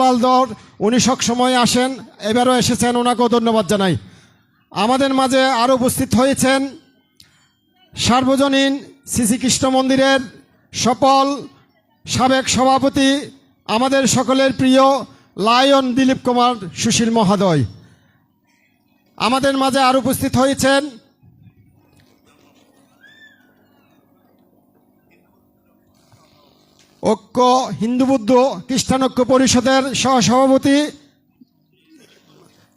লাল দর উনি সবসময় আসেন, এবারও এসেছেন, ওনাকেও ধন্যবাদ জানাই। আমাদের মাঝে আরও উপস্থিত হয়েছেন সার্বজনীন শ্রী কৃষ্ণ মন্দিরের সফল সাবেক সভাপতি, আমাদের সকলের প্রিয় লায়ন দিলীপ কুমার সুশীল মহাদয়। আমাদের মাঝে আর উপস্থিত হয়েছেন ঐক্য হিন্দু বৌদ্ধ খ্রিস্টান ঐক্য পরিষদের সহসভাপতি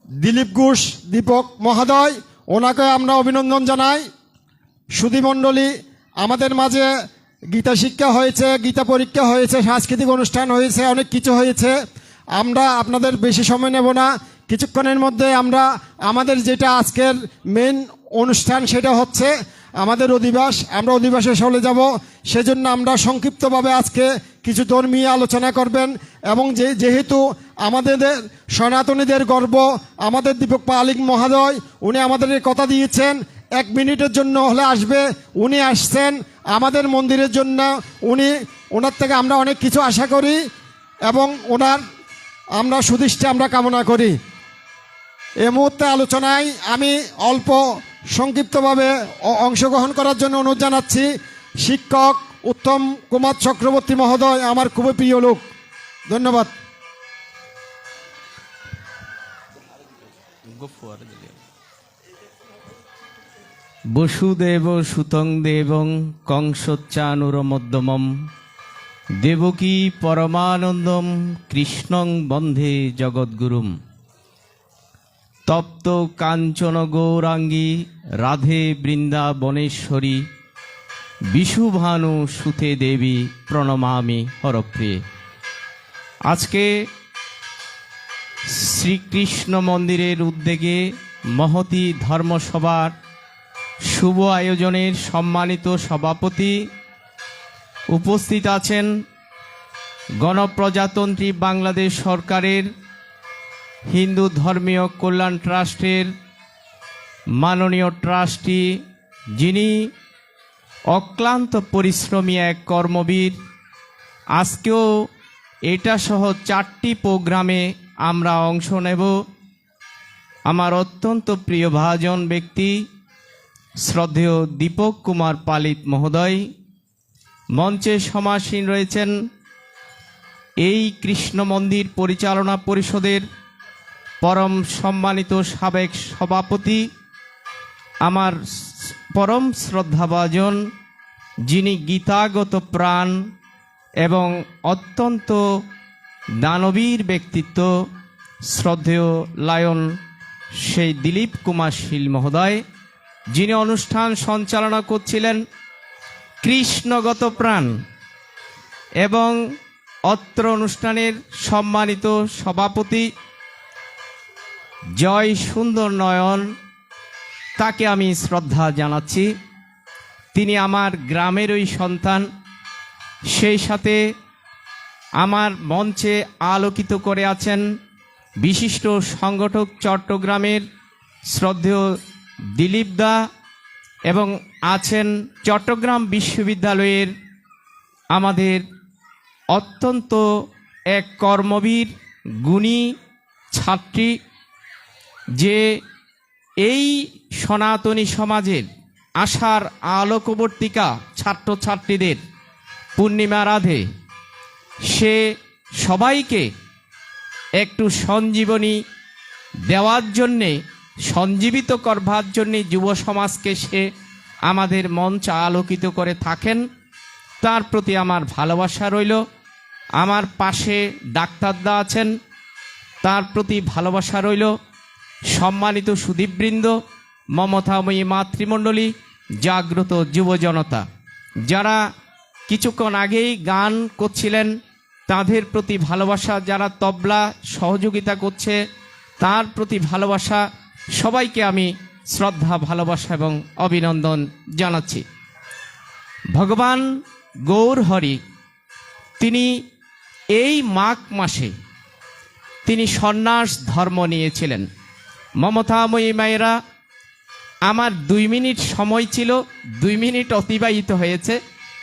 দিলীপ ঘোষ, দীপক মহাদয়, ওনাকে আমরা অভিনন্দন জানাই। সুধীমণ্ডলী আমাদের মাঝে গীতা শিক্ষা হয়েছে, গীতা পরীক্ষা হয়েছে, সাংস্কৃতিক অনুষ্ঠান হয়েছে, অনেক কিছু হয়েছে। আমরা আপনাদের বেশি সময় নেব না। কিছুক্ষণের মধ্যে আমরা, আমাদের যেটা আজকের মেন অনুষ্ঠান সেটা হচ্ছে আমাদের অধিবাস, আমরা অধিবাসে চলে যাব। সেজন্য আমরা সংক্ষিপ্তভাবে আজকে কিছু ধর্মীয় আলোচনা করবেন এবং যে, যেহেতু আমাদের সনাতনীদের গর্ব, আমাদের দীপক পালিক মহাদয়, উনি আমাদের কথা দিয়েছেন, এক মিনিটের জন্য হলে আসবে, উনি আসছেন আমাদের মন্দিরের জন্য, উনি, ওনার থেকে আমরা অনেক কিছু আশা করি এবং ওনার আমরা সুদৃষ্টি আমরা কামনা করি। এ মুহূর্তে আলোচনায় আমি অল্প সংক্ষিপ্তভাবে অংশগ্রহণ করার জন্য অনুরোধ জানাচ্ছি শিক্ষক উত্তম কুমার চক্রবর্তী মহোদয়, আমার খুবই প্রিয় লোক। ধন্যবাদ। বসুদেব সুতং দেবং কংসোচ্চানুর মধ্যমম দেবকী পরমানন্দম কৃষ্ণং বন্ধে জগদ্গুরুম। তপ্ত কাঞ্চন গৌরাঙ্গী, রাধে বৃন্দাবনেশ্বরী, বিশুভানু সুতে দেবী প্রণমামি হরপ্রিয়ে। আজকে শ্রীকৃষ্ণ মন্দিরের উদ্যোগে মহতি ধর্মসভার শুভ আয়োজনের সম্মানিত সভাপতি উপস্থিত আছেন গণপ্রজাতন্ত্রী বাংলাদেশ সরকারের হিন্দু ধর্মীয় কল্যাণ ট্রাস্টের মাননীয় ট্রাস্টি যিনি অক্লান্ত পরিশ্রমী এক কর্মবীর, আজকেও এটা সহ চারটি প্রোগ্রামে আমরা অংশ নেব। আমার অত্যন্ত প্রিয় ভাজন ব্যক্তি, শ্রদ্ধেয় দীপক কুমার পালিত মহোদয়, মঞ্চে সমাসীন রয়েছেন এই কৃষ্ণ মন্দির পরিচালনা পরিষদের পরম সম্মানিত সাবেক সভাপতি, আমার পরম শ্রদ্ধাভাজন, যিনি গীতাগত প্রাণ এবং অত্যন্ত দানবীর ব্যক্তিত্ব, শ্রদ্ধেয় লায়ন সেই দিলীপ কুমার শীল মহোদয়, যিনি অনুষ্ঠান সঞ্চালনা করছিলেন কৃষ্ণগত প্রাণ এবং অত্র অনুষ্ঠানের সম্মানিত সভাপতি জয় সুন্দর নয়ন তাকে আমি শ্রদ্ধা জানাচ্ছি। তিনি আমার গ্রামেরই সন্তান। সেই সাথে আমার মঞ্চে আলোকিত করে আছেন বিশিষ্ট সংগঠক চট্টগ্রামের শ্রদ্ধেয় দিলীপ দা এবং আছেন চট্টগ্রাম বিশ্ববিদ্যালয়ের আমাদের অত্যন্ত এক কর্মবীর, গুণী ছাত্রী যে এই সনাতনী সমাজের আশার আলোকবর্তিকা ছাত্রছাত্রীদের পূর্ণিমা রাধে। সে সবাইকে একটু সঞ্জীবনী দেওয়ার জন্যে, সঞ্জীবিত করবার জন্যে যুব সমাজকে সে আমাদের মঞ্চ আলোকিত করে থাকেন। তার প্রতি আমার ভালোবাসা রইল। আমার পাশে ডাক্তারদা আছেন। তার প্রতি ভালোবাসা রইল। সম্মানিত সুদীপবৃন্দ, মমতাময়ী মাতৃমণ্ডলী, জাগ্রত যুব জনতা যারা কিছুক্ষণ আগেই গান করছিলেন, তাদের প্রতি ভালোবাসা, যারা তবলা সহযোগিতা করছে, তার প্রতি ভালোবাসা, সবাইকে আমি শ্রদ্ধা, ভালোবাসা এবং অভিনন্দন জানাচ্ছি। ভগবান গৌর হরি, তিনি এই মাঘ মাসে তিনি সন্ন্যাস ধর্ম নিয়েছিলেন। মমতাময়ী মায়েরা আমার দুই মিনিট সময় ছিল, দুই মিনিট অতিবাহিত হয়েছে,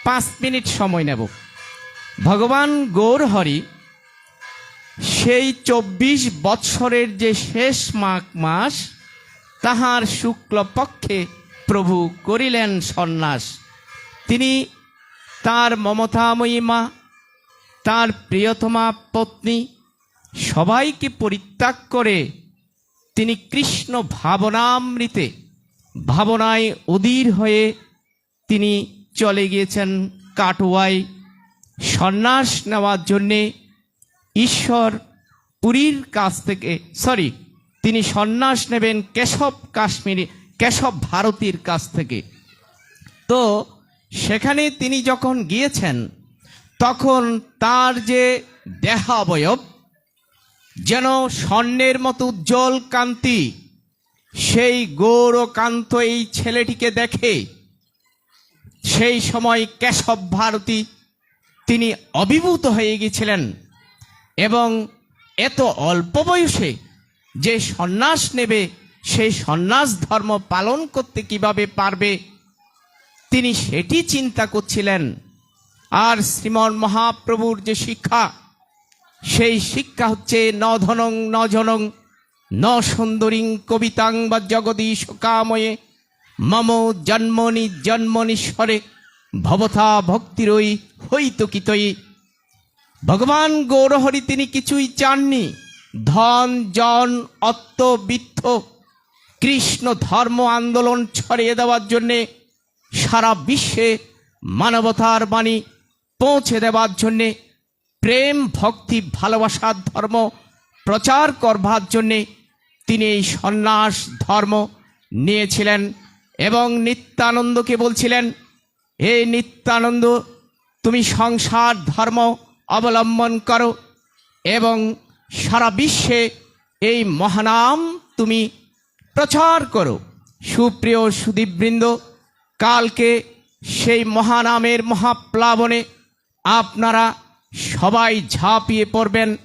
পাঁচ মিনিট সময় নেব। ভগবান গৌর হরি সেই চব্বিশ বৎসরের যে শেষ মাঘ মাস, তাহার শুক্লপক্ষে প্রভু করিলেন সন্ন্যাস। তিনি তার মমতাময়ী মা, তার প্রিয়তমা পত্নী, সবাইকে পরিত্যাগ করে তিনি কৃষ্ণ ভাবনামৃতে, ভাবনায় অধীর হয়ে তিনি চলে গিয়েছেন কাটোয়ায়। সন্ন্যাস নেওয়ার জন্যে ঈশ্বর পুরীর কাছ থেকে সরি তিনি সন্ন্যাস নেবেন কেশব কাশ্মীরি, কেশব ভারতীর কাছ থেকে। তো সেখানে তিনি যখন গিয়েছেন, তখন তার যে দেহাবয়ব যেন স্বর্ণের মতো উজ্জ্বল কান্তি সেই গৌর কান্ত এই ছেলেটিকে দেখে, সেই সময় কেশব ভারতী তিনি অভিভূত হয়ে গিয়েছিলেন এবং এত অল্প বয়সে যে সন্ন্যাস নেবে, সেই সন্ন্যাস ধর্ম পালন করতে কীভাবে পারবে, তিনি সেটি চিন্তা করছিলেন। আর শ্রীমন মহাপ্রভুর যে শিক্ষা সেই শিক্ষা হচ্ছে ন ধনং, ন জনং, ন সুন্দরীং কবিতাং বা জগদীশ কাময়ে। মম জন্মনি জন্মনীশ্বরে ভবথা ভক্তিরই হৈতকিতই ভগবান গৌরহরি তিনি কিছুই চাননি। ধন, জন, অত্ত, বিত্ত, কৃষ্ণ ধর্ম আন্দোলন ছড়িয়ে দেওয়ার জন্যে সারা বিশ্বে মানবতার বাণী পৌঁছে দেওয়ার জন্যে প্রেম, ভক্তি ভালোবাসার ধর্ম প্রচার করবার জন্যে তিনি এই সন্ন্যাস, ধর্ম নিয়েছিলেন এবং নিত্যানন্দকে বলছিলেন, হে নিত্যানন্দ, তুমি সংসার, ধর্ম অবলম্বন করো এবং সারা বিশ্বে এই মহানাম তুমি প্রচার করো। সুপ্রিয় সুদীপবৃন্দ, কালকে সেই মহানামের মহাপ্লাবনে আপনারা সবাই ঝাঁপিয়ে পড়বেন।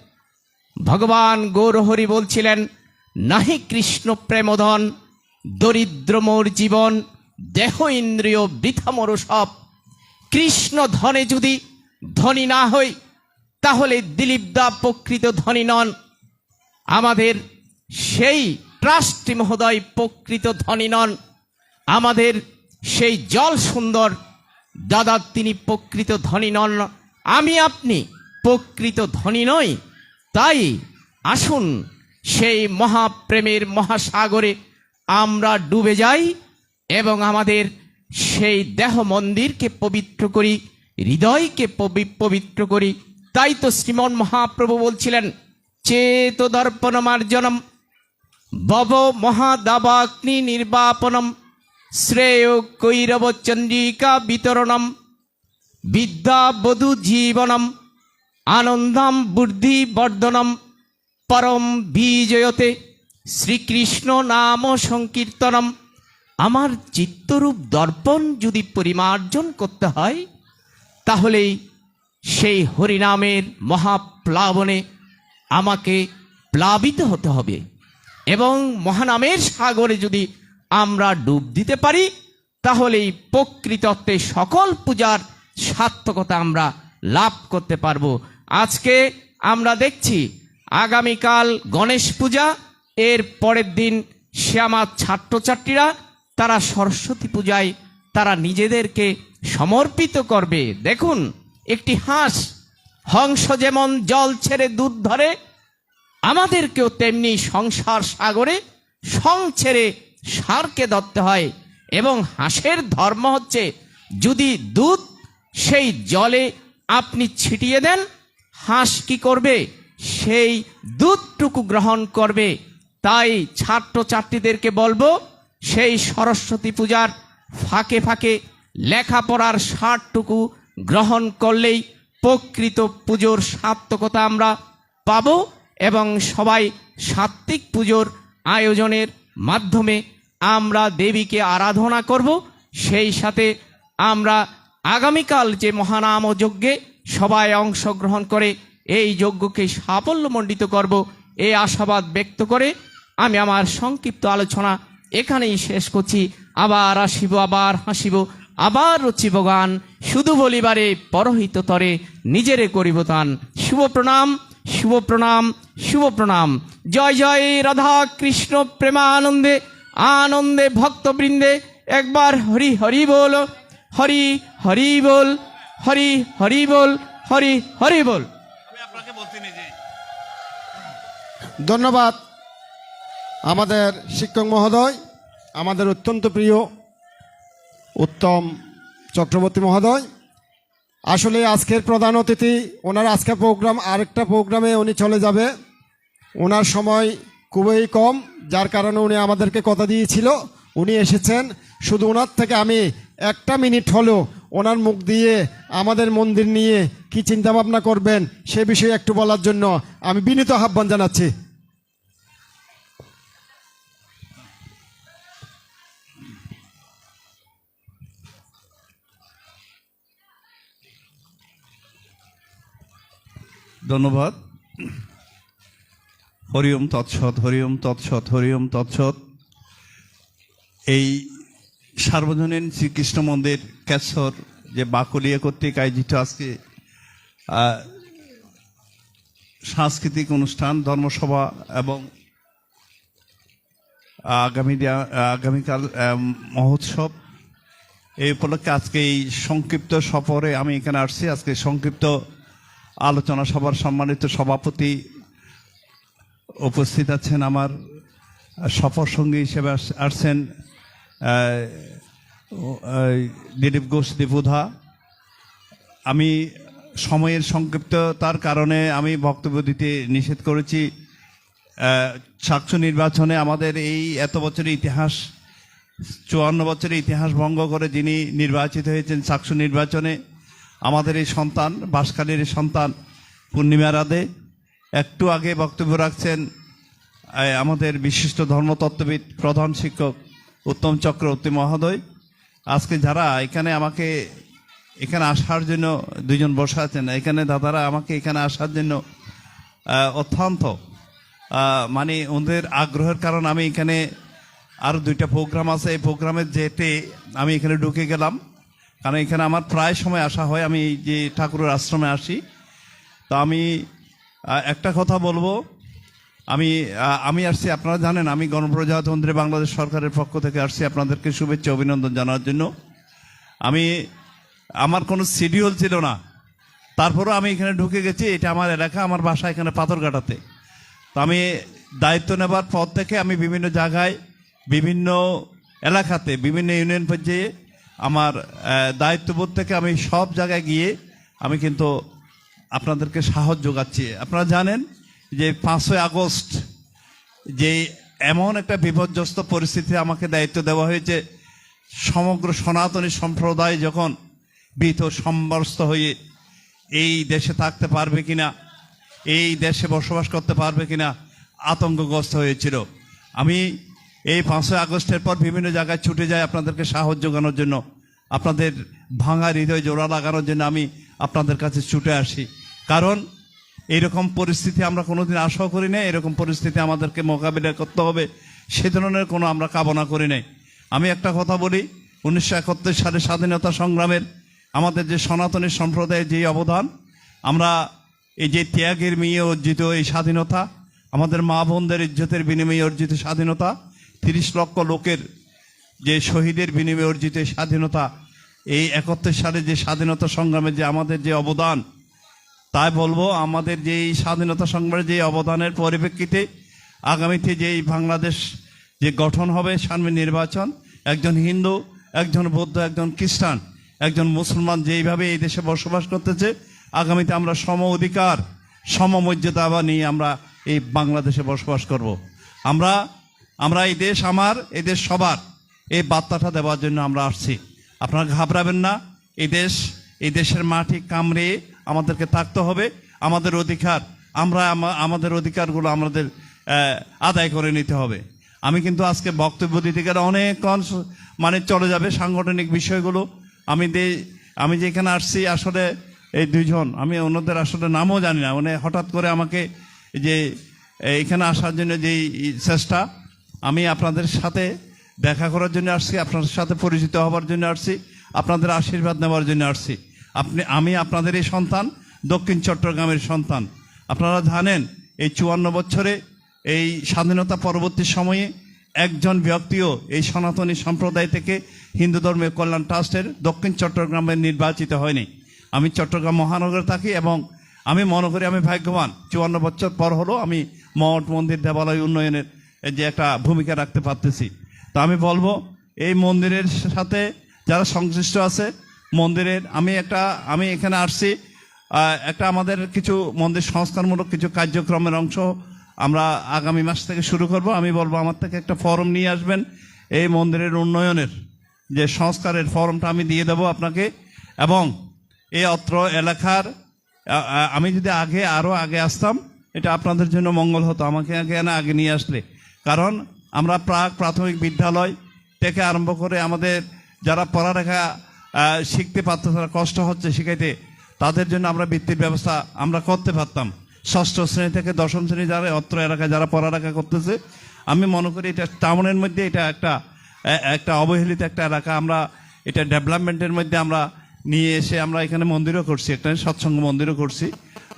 ভগবান গৌরহরি বলছিলেন, নাহি কৃষ্ণ প্রেমধন দরিদ্র মোর জীবন, দেহ ইন্দ্রিয় বৃথা মোর সব। কৃষ্ণ ধনে যদি ধনী না হই, তাহলে দিলীপ দা প্রকৃত ধনী নন। আমাদের সেই ট্রাস্টি মহোদয় প্রকৃত ধনী নন। আমাদের সেই জল সুন্দর, দাদা তিনি প্রকৃত ধনী নন। আমি আপনি প্রকৃত ধনী নই, তাই আসুন সেই মহাপ্রেমের মহাসাগরে আমরা ডুবে যাই এবং আমাদের সেই দেহ মন্দিরকে পবিত্র করি, হৃদয়কে পবিত্র করি। তাই তো শ্রীমন মহাপ্রভু বলছিলেন, চেত দর্পণ মার্জনম মহাদাবাগ্নি নির্বাপনম, শ্রেয় কৈরব চন্দ্রিকা বিতরণম। বিদ্যা বধু জীবনম, আনন্দম বুদ্ধি বর্ধনম, পরম বিজয়তে শ্রীকৃষ্ণ নাম সংকীর্তনম। আমার চিত্তরূপ দর্পণ যদি পরিমার্জন করতে হয়, তাহলেই সেই হরিনামের মহাপ্লাবনে আমাকে প্লাবিত হতে হবে এবং মহানামের সাগরে যদি আমরা ডুব দিতে পারি, তাহলেই প্রকৃতত্বে সকল পূজার সার্থকতা আমরা লাভ করতে পারব। আজকে আমরা দেখছি আগামীকাল গণেশ পূজা, এর পরের দিন সে আমার ছাত্রছাত্রীরা, তারা সরস্বতী পূজায় তারা নিজেদেরকে সমর্পিত করবে। দেখুন, একটি হাঁস, হংস যেমন জল ছেড়ে দুধ ধরে, আমাদেরকেও তেমনি সংসার সাগরে সং ছেড়ে সারকে ধরতে হয়। এবং হাঁসের ধর্ম হচ্ছে, যদি দুধ সেই জলে আপনি ছিটিয়ে দেন, হাঁস কি করবে? সেই দুধটুকু গ্রহণ করবে। তাই ছাত্রছাত্রীদেরকে বলব, সেই সরস্বতী পূজার ফাঁকে ফাঁকে লেখাপড়ার সারটুকু গ্রহণ করলেই প্রকৃত পুজোর সার্থকতা আমরা পাবো এবং সবাই সাত্বিক পুজোর আয়োজনের মাধ্যমে আমরা দেবীকে আরাধনা করব। সেই সাথে আমরা আগামীকাল যে মহানাম যজ্ঞে সবাই অংশগ্রহণ করে এই যজ্ঞকে সাফল্যমণ্ডিত করব এই আশাবাদ ব্যক্ত করে আমি আমার সংক্ষিপ্ত আলোচনা এখানেই শেষ করছি। আবার আসিব, আবার হাসিব, আবার রচিব গান। শুধু বলিবারে পরহিত তরে নিজেরে করিব তান শুভ প্রণাম শুভ প্রণাম শুভ প্রণাম। জয় জয় রাধা কৃষ্ণ প্রেমানন্দে, আনন্দে ভক্তবৃন্দে, একবার হরি হরি বল। হরি হরি বল হরি হরি বল হরি হরি বল। ধন্যবাদ আমাদের শিক্ষক মহোদয় আমাদের অত্যন্ত প্রিয় উত্তম চক্রবর্তী মহোদয়। আসলে আজকের প্রধান অতিথি ওনার আজকের প্রোগ্রাম আরেকটা প্রোগ্রামে উনি চলে যাবে। ওনার সময় খুবই কম যার কারণে উনি আমাদেরকে কথা দিয়েছিল। উনি এসেছেন শুধু ওনার থেকে আমি একটা মিনিট হলেও ওনার মুখ দিয়ে আমাদের মন্দির নিয়ে কি চিন্তা ভাবনা করবেন সে বিষয়ে একটু বলার জন্য আমি বিনীত আহ্বান জানাচ্ছি। ধন্যবাদ। হরিওম তৎসৎ হরিওম তৎসৎ হরিওম তৎসৎ। এই সার্বজনীন শ্রীকৃষ্ণ মন্দির, কেশর, যে বাকলিয়া কর্তৃক আয়োজিত আজকে সাংস্কৃতিক অনুষ্ঠান, ধর্মসভা এবং আগামী আগামীকাল মহোৎসব। এই উপলক্ষে আজকে এই সংক্ষিপ্ত সফরে আমি এখানে আসছি। আজকে সংক্ষিপ্ত আলোচনা সভার সম্মানিত সভাপতি উপস্থিত আছেন আমার সফর সঙ্গী হিসেবে আসছেন দিলীপ ঘোষ দীপুধা আমি সময়ের সংক্ষিপ্ততার কারণে আমি বক্তব্য দিতে নিষেধ করেছি। সাক্ষ্য নির্বাচনে আমাদের এই এত বছরের ইতিহাস, চুয়ান্ন বছরের ইতিহাস ভঙ্গ করে যিনি নির্বাচিত হয়েছেন সাক্ষ্য নির্বাচনে, আমাদের এই সন্তান, বাসকালীর সন্তান, পূর্ণিমা রাধে। একটু আগে বক্তব্য রাখছেন আমাদের বিশিষ্ট ধর্মতত্ত্ববিদ, প্রধান শিক্ষক উত্তম চক্রবর্তী মহোদয়। আজকে যারা এখানে আমাকে, এখানে আসার জন্য দুজন বসে আছেন, এখানে দাদারা আমাকে এখানে আসার জন্য অত্যন্ত মানে ওদের আগ্রহের কারণ আমি এখানে আরও দুইটা প্রোগ্রাম আছে। এই প্রোগ্রামে যেতে আমি এখানে ঢুকে গেলাম। কারণ এখানে আমার প্রায় সময় আসা হয়। আমি যে ঠাকুরের আশ্রমে আসি। তো আমি একটা কথা বলব। আমি আমি আসছি, আপনারা জানেন, আমি গণপ্রজাতন্ত্রী বাংলাদেশ সরকারের পক্ষ থেকে আসছি আপনাদেরকে শুভেচ্ছা, অভিনন্দন জানার জন্য। আমি, আমার কোনো শিডিউল ছিল না। তারপরও আমি এখানে ঢুকে গেছি, এটা আমার এলাকা, আমার বাসা এখানে পাথরঘাটাতে। তো আমি দায়িত্ব নেবার পর থেকে আমি বিভিন্ন জায়গায়, বিভিন্ন এলাকাতে, বিভিন্ন ইউনিয়ন পর্যায়ে আমার দায়িত্ববোধ থেকে আমি সব জায়গায় গিয়ে আমি কিন্তু আপনাদেরকে সাহায্য যোগাচ্ছি। আপনারা জানেন যে পাঁচই আগস্ট যে এমন একটা বিপর্যস্ত পরিস্থিতি আমাকে দায়িত্ব দেওয়া হয়েছে, সমগ্র সনাতনী সম্প্রদায় যখন ভীত সম্বস্ত হয়ে এই দেশে থাকতে পারবে কিনা, এই দেশে বসবাস করতে পারবে কিনা আতঙ্কগ্রস্ত হয়েছিল। আমি এই পাঁচই আগস্টের পর বিভিন্ন জায়গায় ছুটে যাই আপনাদেরকে সাহায্য জোগানোর জন্য, আপনাদের ভাঙা হৃদয় জোড়া লাগানোর জন্য আমি আপনাদের কাছে ছুটে আসি। কারণ এইরকম পরিস্থিতি আমরা কোনোদিন আশাও করি না এরকম পরিস্থিতি আমাদেরকে মোকাবিলা করতে হবে, সে ধরনের কোনো আমরা কামনা করি নাই। আমি একটা কথা বলি, উনিশশো একাত্তর সালে স্বাধীনতা সংগ্রামের আমাদের যে সনাতনী সম্প্রদায়ের যে অবদান, আমরা এই যে ত্যাগের মেয়ে অর্জিত এই স্বাধীনতা, আমাদের মা বোনদের ইজ্জতের বিনিময়ে অর্জিত স্বাধীনতা, তিরিশ লক্ষ লোকের যে শহীদের বিনিময়ে অর্জিত স্বাধীনতা, এই একাত্তর সালে যে স্বাধীনতা সংগ্রামে যে আমাদের যে অবদান তাই বলব আমাদের যে স্বাধীনতা সংগ্রামের যে অবদানের পরিপ্রেক্ষিতে আগামীতে যে এই বাংলাদেশ যে গঠন হবে সামনে নির্বাচন, একজন হিন্দু, একজন বৌদ্ধ, একজন খ্রিস্টান, একজন মুসলমান যেইভাবে এই দেশে বসবাস করতেছে, আগামীতে আমরা সম অধিকার সমমর্যাদা নিয়ে আমরা এই বাংলাদেশে বসবাস করব। আমরা আমরা এই দেশ আমার, এই দেশ সবার, এই বার্তাটা দেওয়ার জন্য আমরা আসছি আপনারা ঘাবড়াবেন না, এই দেশ, এই দেশের মাটি কামড়ে আমাদেরকে থাকতে হবে, আমাদের অধিকার, আমরা আমাদের অধিকারগুলো আমাদের আদায় করে নিতে হবে। আমি কিন্তু আজকে বক্তব্য দিতে গেলে অনেকক্ষণ মানে চলে যাবে সাংগঠনিক বিষয়গুলো। আমি দে আমি যেখানে আসছি, আসলে এই দুইজন, আমি অন্যদের আসলে নামও জানি না। মানে হঠাৎ করে আমাকে যে এখানে আসার জন্য যে চেষ্টা, আমি আপনাদের সাথে দেখা করার জন্য আসছি, আপনাদের সাথে পরিচিত হবার জন্য আসছি, আপনাদের আশীর্বাদ নেওয়ার জন্য আসছি। আপনি, আমি আপনাদের এই সন্তান, দক্ষিণ চট্টগ্রামের সন্তান। আপনারা জানেন, এই চুয়ান্ন বছরে, এই স্বাধীনতা পরবর্তী সময়ে একজন ব্যক্তিও এই সনাতনী সম্প্রদায় থেকে হিন্দু ধর্মীয় কল্যাণ ট্রাস্টের দক্ষিণ চট্টগ্রামে নির্বাচিত হয়নি। আমি চট্টগ্রাম মহানগরে থাকি এবং আমি মনে করি আমি ভাগ্যবান। চুয়ান্ন বছর পর হলো আমি মঠ, মন্দির, দেবালয় উন্নয়নের যে একটা ভূমিকা রাখতে পারতেছি। তো আমি বলব, এই মন্দিরের সাথে যারা সংশ্লিষ্ট আছে মন্দিরের, আমি একটা, আমি এখানে আসছি একটা আমাদের কিছু মন্দির সংস্কারমূলক কিছু কার্যক্রমের অংশ আমরা আগামী মাস থেকে শুরু করব। আমি বলব আমার থেকে একটা ফর্ম নিয়ে আসবেন এই মন্দিরের উন্নয়নের, যে সংস্কারের ফর্মটা আমি দিয়ে দেবো আপনাকে। এবং এই অত্র এলাকার আমি যদি আগে আরও আগে আসতাম, এটা আপনাদের জন্য মঙ্গল হতো, আমাকে আগে না আগে নিয়ে আসলে। কারণ আমরা প্রাক প্রাথমিক বিদ্যালয় থেকে আরম্ভ করে আমাদের যারা পড়ালেখা শিখতে পারতো, তারা কষ্ট হচ্ছে শিখাইতে। তাদের জন্য আমরা বৃত্তির ব্যবস্থা আমরা করতে পারতাম। ষষ্ঠ শ্রেণি থেকে দশম শ্রেণি যারা, অত্র এলাকায় যারা পড়ালেখা করতেছে, আমি মনে করি এটা টাউনের মধ্যে এটা একটা একটা অবহেলিত একটা এলাকা। আমরা এটা ডেভেলপমেন্টের মধ্যে আমরা নিয়ে এসে আমরা এখানে মন্দিরও করছি, একটা সৎসঙ্গ মন্দিরও করছি।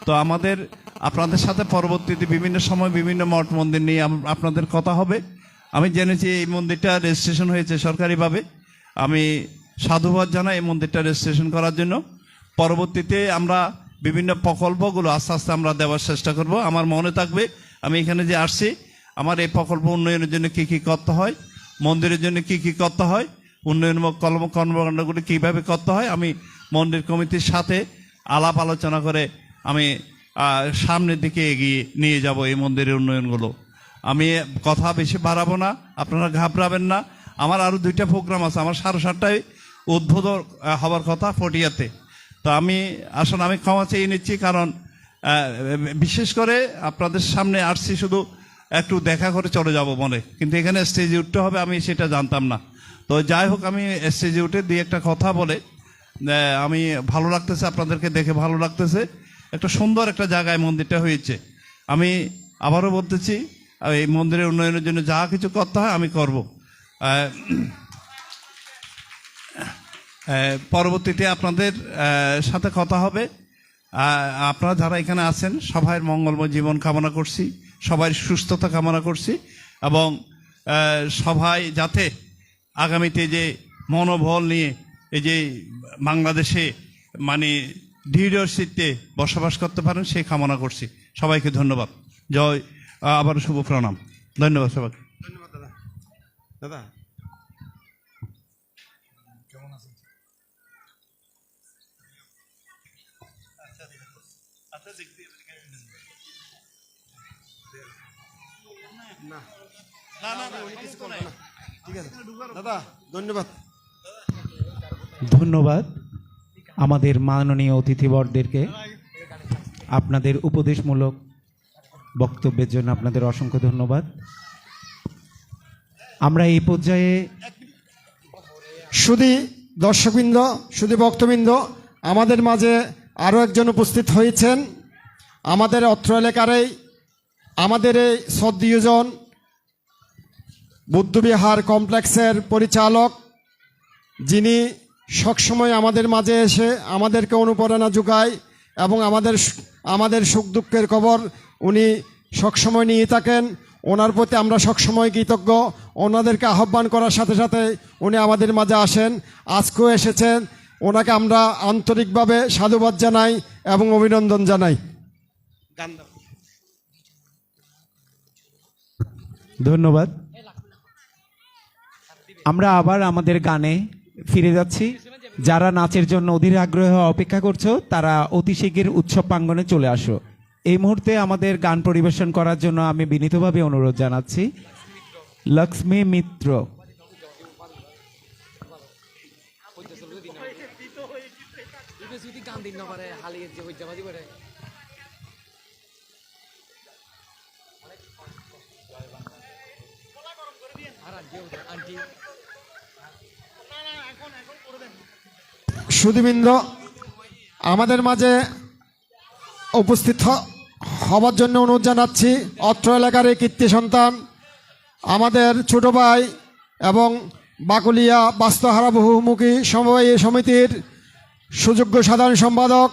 তো আমাদের, আপনাদের সাথে পরবর্তীতে বিভিন্ন সময় বিভিন্ন মঠ মন্দির নিয়ে আপনাদের কথা হবে। আমি জেনেছি এই মন্দিরটা রেজিস্ট্রেশন হয়েছে সরকারিভাবে। আমি সাধুবাদ জানাই এই মন্দিরটা রেজিস্ট্রেশন করার জন্য। পরবর্তীতে আমরা বিভিন্ন প্রকল্পগুলো আস্তে আস্তে আমরা দেওয়ার চেষ্টা করব। আমার মনে থাকবে, আমি এখানে যে আসছি, আমার এই প্রকল্প উন্নয়নের জন্য কি কি করতে হয়, মন্দিরের জন্য কি কি করতে হয় উন্নয়নমূলক কর্ম, কর্মকাণ্ডগুলি কীভাবে করতে হয়, আমি মন্দির কমিটির সাথে আলাপ আলোচনা করে আমি সামনের দিকে এগিয়ে নিয়ে যাব এই মন্দিরের উন্নয়নগুলো। আমি কথা বেশি বাড়াবো না, আপনারা ঘাবড়াবেন না। আমার আরও দুইটা প্রোগ্রাম আছে, আমার সাড়ে সাতটায় আহ, হবার কথা ফটিয়াতে। তো আমি আসলে আমি ক্ষমা চেয়ে নিচ্ছি কারণ বিশেষ করে আপনাদের সামনে আসছি শুধু একটু দেখা করে চলে যাব মনে। কিন্তু এখানে স্টেজে উঠতে হবে আমি সেটা জানতাম না। তো যাই হোক আমি স্টেজে উঠে দিয়ে একটা কথা বলে আমি ভালো লাগতেছে আপনাদেরকে দেখে ভালো লাগতেছে। একটা সুন্দর একটা জায়গায় মন্দিরটা হয়েছে। আমি আবারও বলতেছি এই মন্দিরের উন্নয়নের জন্য যা কিছু করতে হয় আমি করব। পরবর্তীতে আপনাদের সাথে কথা হবে। আপনারা যারা এখানে আছেন, সবাই মঙ্গলময় জীবন কামনা করছি, সবাই সুস্থতা কামনা করছি এবং সবাই যাতে আগামীতে যে মনোবল নিয়ে এই যে বাংলাদেশে মানে দৃঢ়চিত্তে বসবাস করতে পারেন, সেই কামনা করছি। সবাইকে ধন্যবাদ। জয় আবার শুভ প্রণাম। ধন্যবাদ সবাইকে। ধন্যবাদ দাদা। দাদা ঠিক আছে। দাদা ধন্যবাদ। ধন্যবাদ আমাদের মাননীয় অতিথিবরদেরকে আপনাদের উপদেশমূলক বক্তব্যের জন্য আপনাদের অসংখ্য ধন্যবাদ। আমরা এই পর্যায়ে শুধু দর্শকবৃন্দ শুধু ভক্তবৃন্দ আমাদের মাঝে আরও একজন উপস্থিত হয়েছেন। আমাদের অত্র এলাকারই আমাদের এই সদ্যজন বুদ্ধবিহার কমপ্লেক্সের পরিচালক, যিনি সবসময় আমাদের মাঝে এসে আমাদেরকে অনুপ্রেরণা যোগায় এবং আমাদের আমাদের সুখ দুঃখের খবর উনি সবসময় নিয়ে থাকেন। ওনার প্রতি আমরা সবসময় কৃতজ্ঞ। ওনাদেরকে আহ্বান করার সাথে সাথে উনি আমাদের মাঝে আসেন। আজকেও এসেছেন। ওনাকে আমরা আন্তরিকভাবে সাধুবাদ জানাই এবং অভিনন্দন জানাই। ধন্যবাদ। আমরা আবার আমাদের গানে ফিরে যাচ্ছি। যারা নাচের জন্য অধীর আগ্রহ অপেক্ষা করছ, তারা অতি শীঘ্র উৎসব প্রাঙ্গনে চলে আসো। এই মুহূর্তে আমাদের গান পরিবেশন করার জন্য আমি বিনীতভাবে অনুরোধ জানাচ্ছি। লক্ষ্মী মিত্র। আন্টি। সুদীবৃন্দ আমাদের মাঝে উপস্থিত হবার জন্য অনুরোধ জানাচ্ছি। অত্র এলাকার এই কীর্তি সন্তান, আমাদের ছোট ভাই এবং বাকুলিয়া বাস্তুহারা বহুমুখী সমবায়ী সমিতির সুযোগ্য সাধারণ সম্পাদক,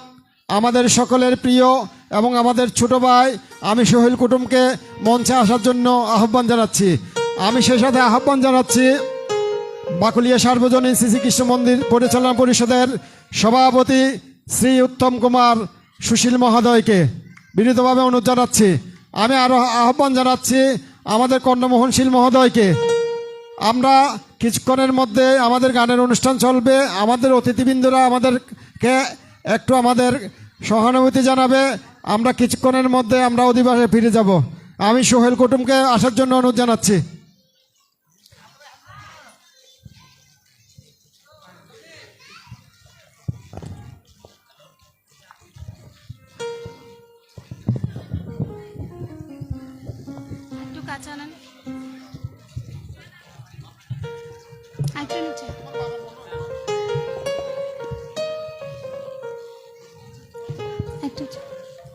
আমাদের সকলের প্রিয় এবং আমাদের ছোট ভাই আমি সোহেল কুটুমকে মঞ্চে আসার জন্য আহ্বান জানাচ্ছি। আমি সেই সাথে আহ্বান জানাচ্ছি বাকুলিয়া সার্বজনীন শ্রী কৃষ্ণ মন্দির পরিচালনা পরিষদের সভাপতি শ্রী উত্তম কুমার সুশীল মহোদয়কে বিনীতভাবে অনুরোধ জানাচ্ছি। আমি আরও আহ্বান জানাচ্ছি আমাদের কর্ণমোহনশীল মহোদয়কে। আমরা কিছুক্ষণের মধ্যে আমাদের গানের অনুষ্ঠান চলবে। আমাদের অতিথিবৃন্দরা আমাদেরকে একটু আমাদের সহানুভূতি জানাবে। আমরা কিছুক্ষণের মধ্যে আমরা অধিবাসে ফিরে যাব। আমি সোহেল কুটুমকে আসার জন্য অনুরোধ জানাচ্ছি।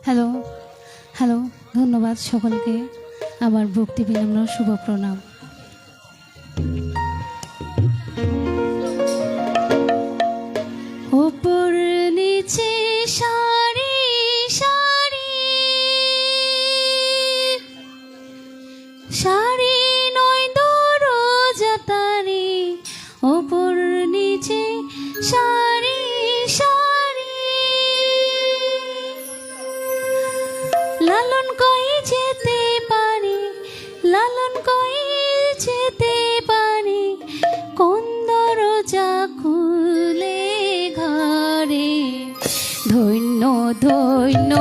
হ্যালো হ্যালো ধন্যবাদ সকলকে। আমার ভক্তি বিনম্র শুভ প্রণাম। ধন্য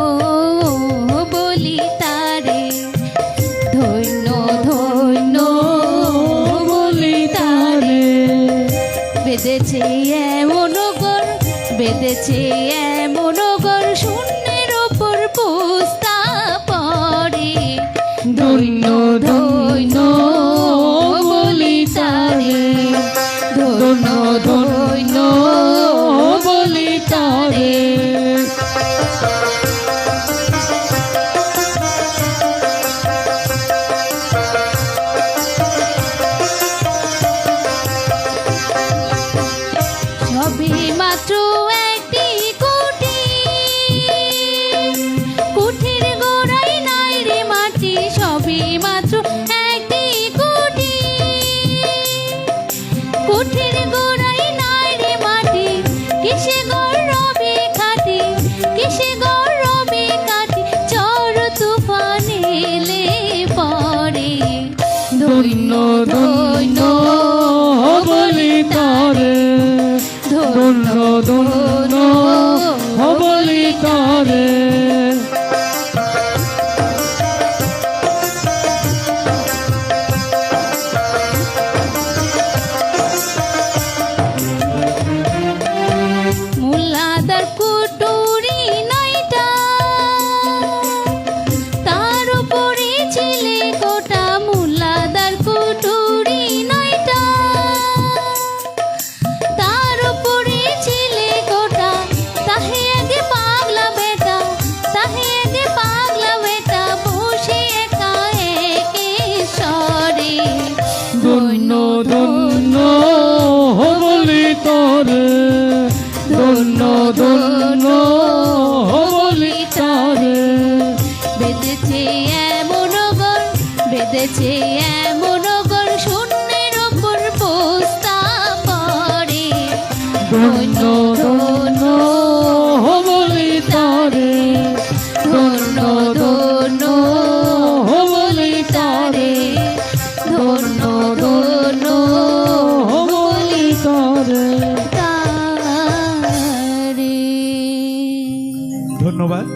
ধন্যবাদ।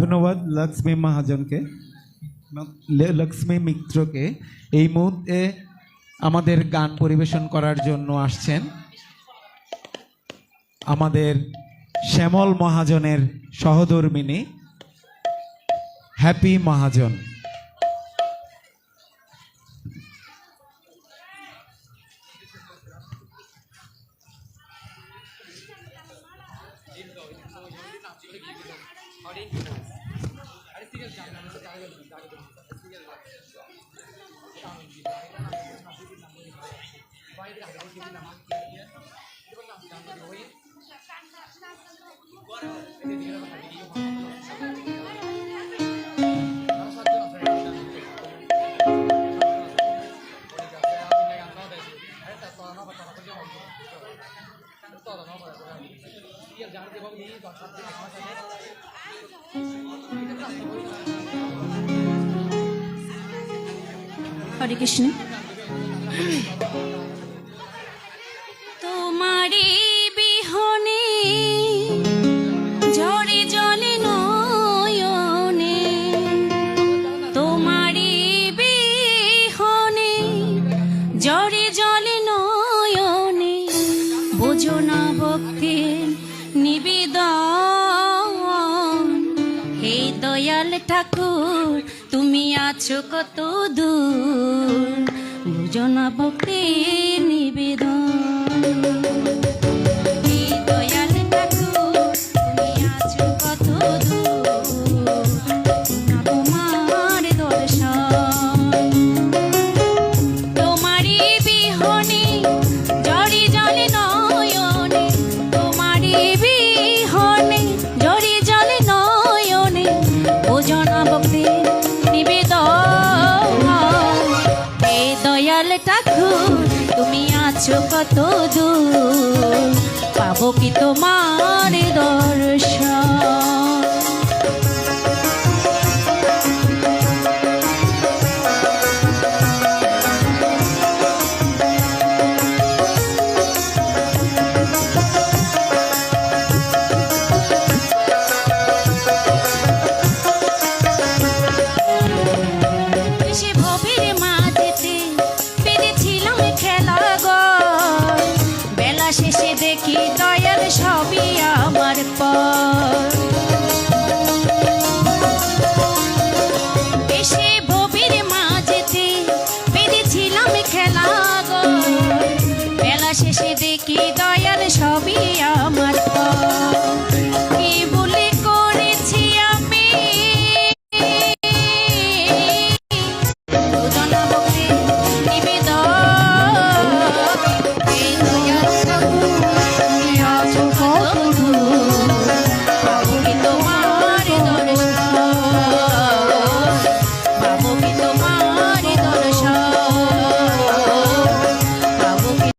ধন্যবাদ লক্ষ্মী মহাজনকে লক্ষ্মী মিত্রকে। এই মুহূর্তে আমাদের গান পরিবেশন করার জন্য আসছেন আমাদের শ্যামল মহাজনের সহধর্মিনী, হ্যাপি মহাজন। হরে কৃষ্ণ